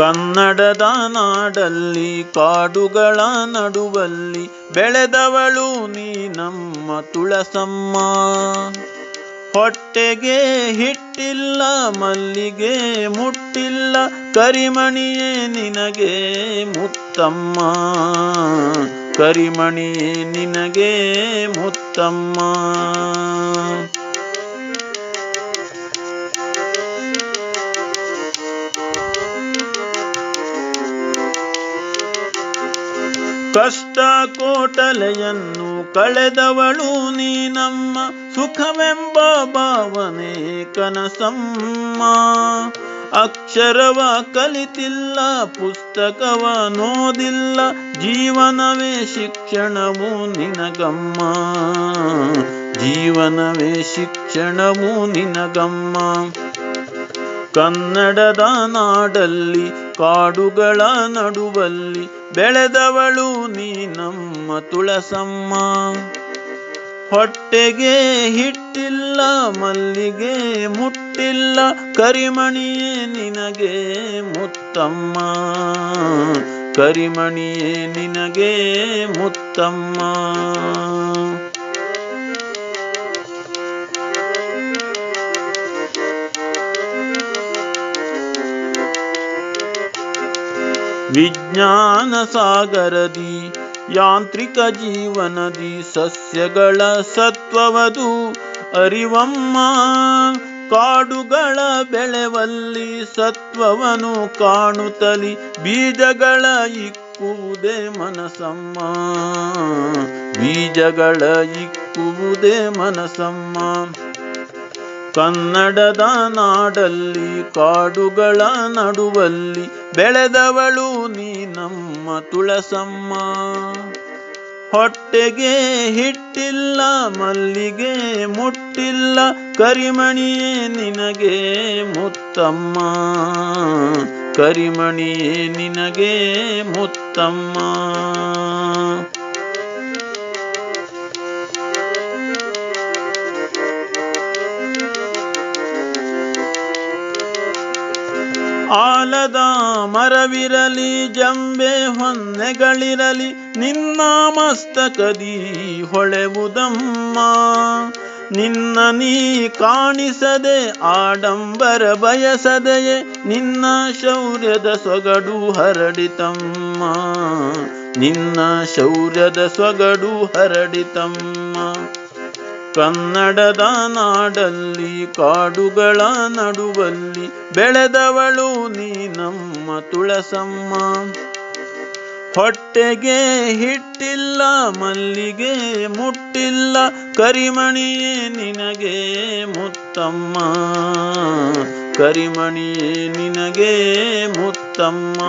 ಕನ್ನಡದ ನಾಡಲ್ಲಿ, ಕಾಡುಗಳ ನಡುವಲ್ಲಿ ಬೆಳೆದವಳು ನೀ ನಮ್ಮ ತುಳಸಮ್ಮ. ಹೊಟ್ಟೆಗೆ ಹಿಟ್ಟಿಲ್ಲ, ಮಲ್ಲಿಗೆ ಮುಟ್ಟಿಲ್ಲ, ಕರಿಮಣಿಯೇ ನಿನಗೆ ಮುತ್ತಮ್ಮ. ಕರಿಮಣಿಯೇ ನಿನಗೆ ಮುತ್ತಮ್ಮ. ಕಷ್ಟ ಕೋಟಲೆಯನ್ನು ಕಳೆದವಳು ನೀ ನಮ್ಮ ಸುಖವೆಂಬ ಭಾವನೆ ಕನಸಮ್ಮ. ಅಕ್ಷರವ ಕಲಿತಿಲ್ಲ, ಪುಸ್ತಕವ ನೋದಿಲ್ಲ, ಜೀವನವೇ ಶಿಕ್ಷಣವು ನಿನಗಮ್ಮ. ಜೀವನವೇ ಶಿಕ್ಷಣವು ನಿನಗಮ್ಮ. ಕನ್ನಡದ ನಾಡಲ್ಲಿ ಕಾಡುಗಳ ನಡುವಲ್ಲಿ ಬೆಳೆದವಳು ನೀ ನಮ್ಮ ತುಳಸಮ್ಮ. ಹೊಟ್ಟೆಗೆ ಹಿಟ್ಟಿಲ್ಲ ಮಲ್ಲಿಗೆ ಮುಟ್ಟಿಲ್ಲ ಕರಿಮಣಿಯೇ ನಿನಗೆ ಮುತ್ತಮ್ಮ. ಕರಿಮಣಿಯೇ ನಿನಗೆ ಮುತ್ತಮ್ಮ. ವಿಜ್ಞಾನ ಸಾಗರದಿ, ಯಾಂತ್ರಿಕ ಜೀವನದಿ, ಸಸ್ಯಗಳ ಸತ್ವವದು. ಅರಿವಮ್ಮ, ಕಾಡುಗಳ ಬೆಳೆವಲ್ಲಿ ಸತ್ವವನು ಕಾಣುತ್ತಲಿ, ಬೀಜಗಳ ಇಕ್ಕುವುದೇ ಮನಸಮ್ಮ. ಬೀಜಗಳ ಇಕ್ಕುವುದೇ ಮನಸಮ್ಮ. ಕನ್ನಡದ ನಾಡಲ್ಲಿ, ಕಾಡುಗಳ ನಡುವಲ್ಲಿ ಬೆಳೆದವಳು ನೀ ನಮ್ಮ ತುಳಸಮ್ಮ. ಹೊಟ್ಟೆಗೆ ಹಿಟ್ಟಿಲ್ಲ, ಮಲ್ಲಿಗೆ ಮುಟ್ಟಿಲ್ಲ, ಕರಿಮಣಿಯೇ ನಿನಗೆ ಮುತ್ತಮ್ಮ. ಕರಿಮಣಿಯೇ ನಿನಗೆ ಮುತ್ತಮ್ಮ. ಆಲದ ಮರವಿರಲಿ, ಜಂಬೆ ಹೊನ್ನೆಗಳಿರಲಿ, ನಿನ್ನ ಮಸ್ತಕದಿ ಹೊಳೆವುದಮ್ಮ. ನಿನ್ನ ನೀ ಕಾಣಿಸದೆ, ಆಡಂಬರ ಬಯಸದೆಯೇ, ನಿನ್ನ ಶೌರ್ಯದ ಸೊಗಡು ಹರಡಿತಮ್ಮ. ನಿನ್ನ ಶೌರ್ಯದ ಸೊಗಡು ಹರಡಿತಮ್ಮ. ಕನ್ನಡದ ನಾಡಲ್ಲಿ, ಕಾಡುಗಳ ನಡುವಲ್ಲಿ ಬೆಳೆದವಳು ನೀ ನಮ್ಮ ತುಳಸಮ್ಮ. ಹೊಟ್ಟೆಗೆ ಹಿಟ್ಟಿಲ್ಲ, ಮಲ್ಲಿಗೆ ಮುಟ್ಟಿಲ್ಲ, ಕರಿಮಣಿಯೇ ನಿನಗೆ ಮುತ್ತಮ್ಮ. ಕರಿಮಣಿಯೇ ನಿನಗೆ ಮುತ್ತಮ್ಮ.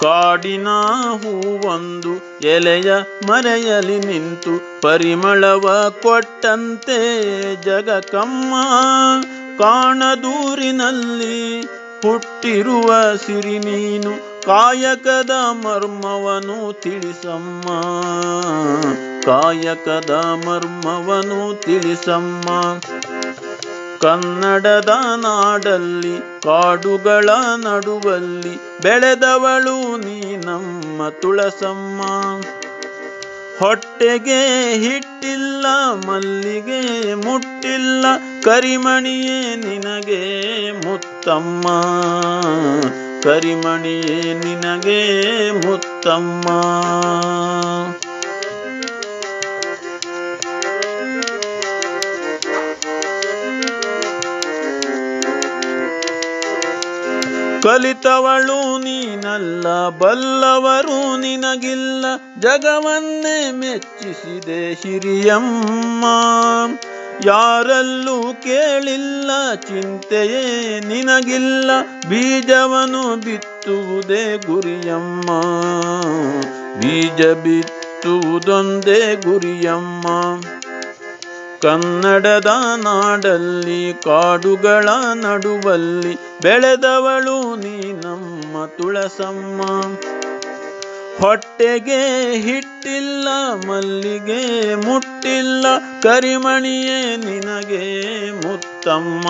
ಕಾಡಿನ ಹೂವೊಂದು ಎಲೆಯ ಮರೆಯಲಿ ನಿಂತು ಪರಿಮಳವ ಕೊಟ್ಟಂತೆ ಜಗಕಮ್ಮ. ಕಾಣದೂರಿನಲ್ಲಿ ಹುಟ್ಟಿರುವ ಸಿರಿ ನೀನು, ಕಾಯಕದ ಮರ್ಮವನು ತಿಳಿಸಮ್ಮ. ಕಾಯಕದ ಮರ್ಮವನು ತಿಳಿಸಮ್ಮ. ಕನ್ನಡದ ನಾಡಲ್ಲಿ ಕಾಡುಗಳ ನಡುವಲ್ಲಿ ಬೆಳೆದವಳು ನೀ ನಮ್ಮ ತುಳಸಮ್ಮ. ಹೊಟ್ಟೆಗೆ ಹಿಟ್ಟಿಲ್ಲ, ಮಲ್ಲಿಗೆ ಮುಟ್ಟಿಲ್ಲ, ಕರಿಮಣಿಯೇ ನಿನಗೆ ಮುತ್ತಮ್ಮ. ಕರಿಮಣಿಯೇ ನಿನಗೆ ಮುತ್ತಮ್ಮ. ಕಲಿತವಳು ನೀನಲ್ಲ, ಬಲ್ಲವರು ನಿನಗಿಲ್ಲ, ಜಗವನ್ನೇ ಮೆಚ್ಚಿಸಿದೆ ಹಿರಿಯಮ್ಮ. ಯಾರಲ್ಲೂ ಕೇಳಿಲ್ಲ, ಚಿಂತೆಯೇ ನಿನಗಿಲ್ಲ, ಬೀಜವನು ಬಿತ್ತುವುದೇ ಗುರಿಯಮ್ಮ. ಬೀಜ ಬಿತ್ತುವುದೊಂದೇ ಗುರಿಯಮ್ಮ. ಕನ್ನಡದ ನಾಡಲ್ಲಿ, ಕಾಡುಗಳ ನಡುವಲ್ಲಿ, ಬೆಳೆದವಳು ನೀ ನಮ್ಮ ತುಳಸಮ್ಮ. ಹೊಟ್ಟೆಗೆ ಹಿಟ್ಟಿಲ್ಲ, ಮಲ್ಲಿಗೆ ಮುಟ್ಟಿಲ್ಲ, ಕರಿಮಣಿಯೇ ನಿನಗೆ ಮುತ್ತಮ್ಮ.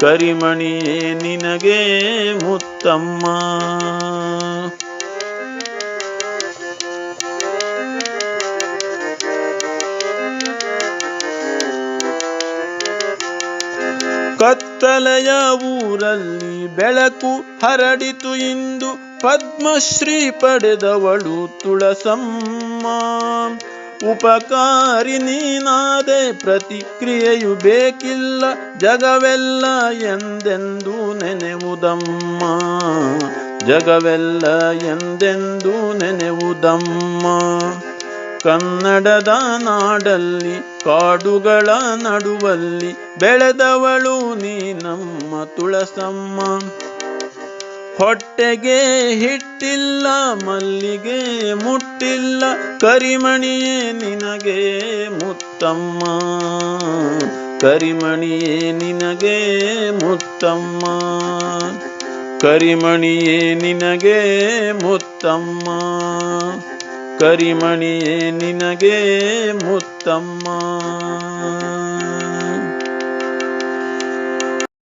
ಕರಿಮಣಿಯೇ ನಿನಗೆ ಮುತ್ತಮ್ಮ. ಕತ್ತಲೆಯ ಊರಲ್ಲಿ ಬೆಳಕು ಹರಡಿತು ಇಂದು ಪದ್ಮಶ್ರೀ ಪಡೆದವಳು ತುಳಸಮ್ಮ. ಉಪಕಾರಿ ನೀನಾದೆ ಪ್ರತಿಕ್ರಿಯೆಯು ಬೇಕಿಲ್ಲ ಜಗವೆಲ್ಲ ಎಂದೆಂದು ನೆನೆವುದಮ್ಮ. ಜಗವೆಲ್ಲ ಎಂದೆಂದು ನೆನೆವುದಮ್ಮ. ಕನ್ನಡದ ನಾಡಲ್ಲಿ, ಕಾಡುಗಳ ನಡುವಲ್ಲಿ ಬೆಳೆದವಳು ನೀ ನಮ್ಮ ತುಳಸಮ್ಮ. ಹೊಟ್ಟೆಗೆ ಹಿಟ್ಟಿಲ್ಲ, ಮಲ್ಲಿಗೆ ಮುಟ್ಟಿಲ್ಲ, ಕರಿಮಣಿಯೇ ನಿನಗೆ ಮುತ್ತಮ್ಮ. ಕರಿಮಣಿಯೇ ನಿನಗೆ ಮುತ್ತಮ್ಮ. ಕರಿಮಣಿಯೇ ನಿನಗೆ ಮುತ್ತಮ್ಮ. ಕರಿಮಣಿಯೇ ನಿನಗೆ ಮುತ್ತಮ್ಮ.